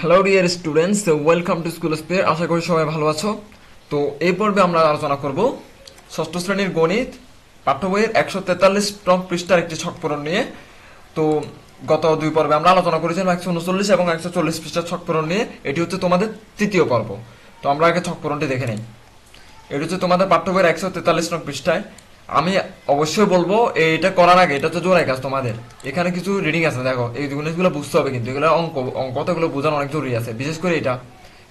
Hello dear students welcome to school spare আশা করি সবাই ভালো আছো। তো, এই পর্বে আমরা আলোচনা করব ষষ্ঠ শ্রেণির গণিত পাঠ্য বইয়ের একশো তেতাল্লিশ পৃষ্ঠার একটি ছক পূরণ নিয়ে। তো, গত দুই পর্বে আমরা আলোচনা করেছিলাম একশো উনচল্লিশ এবং একশো চল্লিশ পৃষ্ঠার ছক পূরণ নিয়ে। এটি হচ্ছে তোমাদের তৃতীয় পর্ব। তো, আমরা আগে ছক পূরণটি দেখে নিই। এটি হচ্ছে তোমাদের পাঠ্য বইয়ের একশো তেতাল্লিশ নং পৃষ্ঠায়। আমি অবশ্যই বলব এটা করার আগে, এটা তো জোড়াই কাজ তোমাদের। এখানে কিছু রিডিং আছে, দেখো, এই জিনিসগুলো বুঝতে হবে কিন্তু, এগুলো অঙ্ক অঙ্ক তো এগুলো বোঝানো অনেক জরুরি আছে। বিশেষ করে এটা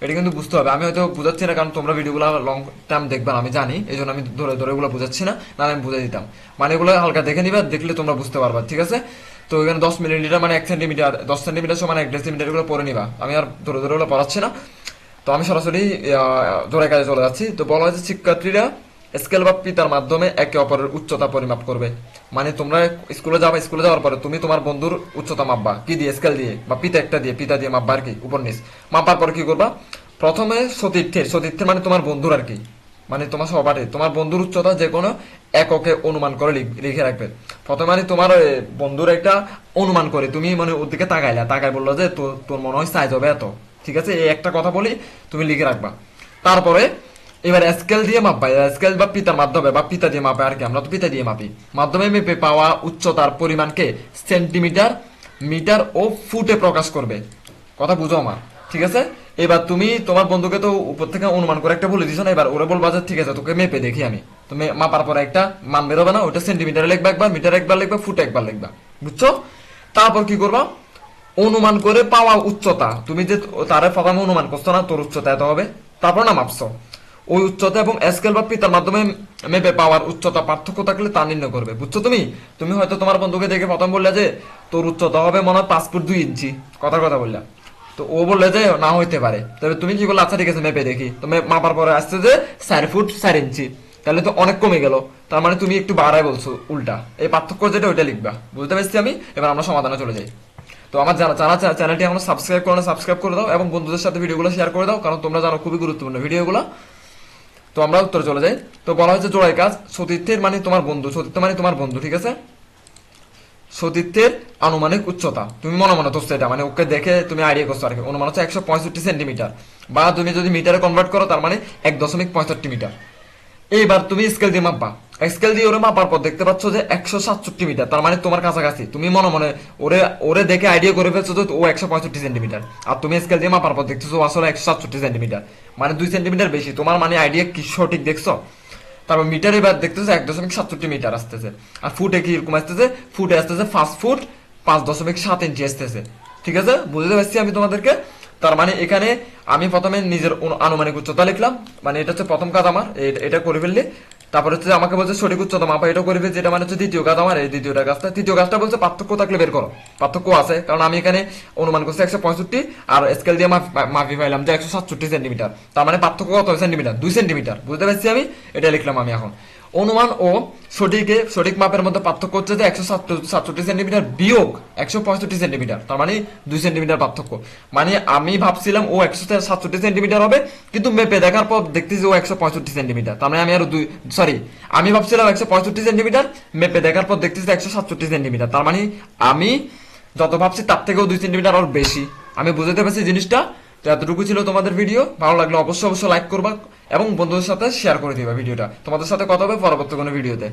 এটা কিন্তু বুঝতে হবে। আমি হয়তো বুঝাচ্ছি না, কারণ তোমরা ভিডিওগুলো লং টাইম দেখবে আমি জানি এই জন্য আমি ধরে ধরে এগুলো বুঝাচ্ছি না না আমি বুঝে দিতাম। মানে এগুলো হালকা দেখে নিবা, দেখলে তোমরা বুঝতে পারবা, ঠিক আছে? তো এখানে দশ মিলিমিটার মানে এক সেন্টিমিটার, দশ সেন্টিমিটার সমান এক ডেসিমিটার এগুলো পরে নিবা। আমি আর ধরে ধরে ওগুলো পড়াচ্ছি না। তো আমি সরাসরি জোরে কাজে চলে যাচ্ছি। তো বলা হয়েছে শিক্ষার্থীরা স্কেল বা পিতার মাধ্যমে একে অপরের উচ্চতা পরিমাপ করবে। মানে তোমরা স্কুলে যাবা, স্কুলে যাওয়ার পরে তুমি তোমার বন্ধুর উচ্চতা মাপবা। কি দিয়ে? স্কেল দিয়ে বা পিতা একটা দিয়ে। পিতা দিয়ে মাপবা আর কি উপর নিচ মাপার পর কি করবা? প্রথমে সতীর্থের সতীর্থের মানে তোমার বন্ধুর আর কি। মানে তোমার সহপাঠী, তোমার বন্ধুর উচ্চতা যে কোনো এককে অনুমান করে লিখ- রাখবে। প্রথমে মানে তোমার বন্ধুর একটা অনুমান করে। তুমি মানে ওর দিকে তাকাইলা তাকাই বলল যে, তোর মনে হয় সাইজ হবে এত। ঠিক আছে? এই একটা কথা বলি, তুমি লিখে রাখবা। তারপরে এবার স্কেল দিয়ে মাপবা স্কেল বা পিতার মাধ্যমে, বা পিতা দিয়ে মাপে আর কি, আমরা তো পিতা দিয়ে মাপি। মাধ্যমে মেপে পাওয়া উচ্চতার পরিমাণকে সেন্টিমিটার মিটার ও ফুটে প্রকাশ করবে। কথা বুঝো আমার, ঠিক আছে? এবার তুমি, তোমার বন্ধুকে তো উপর থেকে অনুমান করে একটা বলে দিছো না, এবার ওরে বলবা যে, ঠিক আছে, তোকে মেপে দেখি আমি। তুমি মাপার পরে একটা মান বেরোবে না ওটা সেন্টিমিটারে লিখবা একবার মিটার একবার লিখবা, ফুটে একবার লিখবা। বুঝছ? তারপর কি করবা? অনুমান করে পাওয়া উচ্চতা। তুমি যে তারে প্রথমে অনুমান করছ না, তোর উচ্চতা এত হবে। তারপর না মাপছো। ওই উচ্চতা এবং স্কেল বা পিতার মাধ্যমে মেপে পাওয়ার উচ্চতা পার্থক্য থাকলে তা নির্ণয় করবে। বুঝছ তুমি? তুমি হয়তো তোমার বন্ধুকে দেখে প্রথম বললে যে, তোর উচ্চতা হবে মনে হয় পাঁচ ফুট দুই ইঞ্চি। কথার কথা বললা। তো ও বললে যে, না হইতে পারে। তবে তুমি কি বললে আচ্ছা ঠিক আছে, মেপে দেখি। তো মাপার পরে আসছে যে, চার ফুট চার ইঞ্চি। তাহলে তো অনেক কমে গেল। তার মানে তুমি একটু বাড়ায় বলছো উল্টা। এই পার্থক্য যেটা, ওইটা লিখবা। বুঝতে পারছি আমি? এবার আমরা সমাধানে চলে যাই। তো আমার জানা চা- চ্যানেলটি আমরা সাবস্ক্রাইব করে সাবস্ক্রাইব করে দাও এবং বন্ধুদের সাথে ভিডিওগুলো শেয়ার করে দাও, কারণ তোমরা জানো খুবই গুরুত্বপূর্ণ ভিডিওগুলো। তো আমরা উত্তরে চলে যাই। তো বলা হয়েছে জোড়াই কাজ, সতীর্থের মানে তোমার বন্ধু সতীর্থ মানে তোমার বন্ধু, ঠিক আছে? সতীর্থের আনুমানিক উচ্চতা। তুমি মনে মনে তো সেটা মানে ওকে দেখে তুমি আইডিয়া করছ আর কি। অনুমান হচ্ছে একশো পঁয়ষট্টি সেন্টিমিটার। বা তুমি যদি মিটারে কনভার্ট করো, তার মানে এক দশমিক পঁয়ষট্টি মিটার। এইবার তুমি স্কেল দিয়ে মাপবা। স্কেল দিয়ে ওরে মাপার পর দেখতে পাচ্ছ যে একশো সাতষট্টি মিটার। তার মানে তোমার কাছাকাছি। তুমি মনে মনে ওরে ওরে দেখে আইডিয়া করে ফেলছো যে ও একশো পঁয়ষট্টি সেন্টিমিটার আর তুমি স্কেল দিয়ে মাপার পর দেখতেছো আসলে একশো সাতষট্টি সেন্টিমিটার মানে দুই সেন্টিমিটার বেশি। তোমার মানে আইডিয়া কি সঠিক দেখছ? তারপর মিটার এবার দেখতেছে এক দশমিক সাতষট্টি মিটার আসতেছে। আর ফুটে কি এরকম আসতেছে? ফুটে আসতেছে পাঁচ ফুট পাঁচ দশমিক সাত ইঞ্চি আসতেছে। ঠিক আছে? বুঝতে পারছি আমি তোমাদেরকে? তার মানে এখানে আমি প্রথমে নিজের আনুমানিক উচ্চতা লিখলাম। মানে এটা হচ্ছে প্রথম কাজ আমার। এটা করে ফেললে তারপরে হচ্ছে আমাকে বলছে সঠিক উচ্চতা মাপা, এটা করবে, যেটা মানে হচ্ছে দ্বিতীয় গাছ আমার, এই দ্বিতীয়টা গাছটা তৃতীয় গাছটা বলছে পার্থক্য থাকলে বের করো। পার্থক্য আছে, কারণ আমি এখানে অনুমান করছি একশো পঁয়ষট্টি আর স্কেল দিয়ে মাপি পাইলাম যে একশো সাতষট্টি সেন্টিমিটার তার মানে পার্থক্য কত? সেন্টিমিটার দুই সেন্টিমিটার বুঝতে পারছি আমি? এটা লিখলাম আমি এখন। অনুমান ও সঠিকে, সঠিক মাপের মধ্যে পার্থক্য হচ্ছে যে একশো সাতষট্টি সেন্টিমিটার বিয়োগ একশো পঁয়ষট্টি সেন্টিমিটার। তার মানে দুই সেন্টিমিটার পার্থক্য। মানে আমি ভাবছিলাম ও একশো সাতষট্টি সেন্টিমিটার হবে, কিন্তু মেপে দেখার পর দেখতেছি ও একশো পঁয়ষট্টি সেন্টিমিটার। তার মানে আমি আরও দুই সরি আমি ভাবছিলাম একশো পঁয়ষট্টি সেন্টিমিটার, মেপে দেখার পর দেখতেছি একশো সাতষট্টি সেন্টিমিটার। তার মানে আমি যত ভাবছি তার থেকেও দুই সেন্টিমিটার আর বেশি। আমি বুঝতে পারছি জিনিসটা। তো এতটুকু ছিল তোমাদের ভিডিও। ভালো লাগলে অবশ্যই অবশ্যই লাইক করবা। এবং বন্ধুদের সাথে শেয়ার করে দিবা ভিডিওটা তোমাদের সাথে কথা হবে পরবর্তী কোনো ভিডিওতে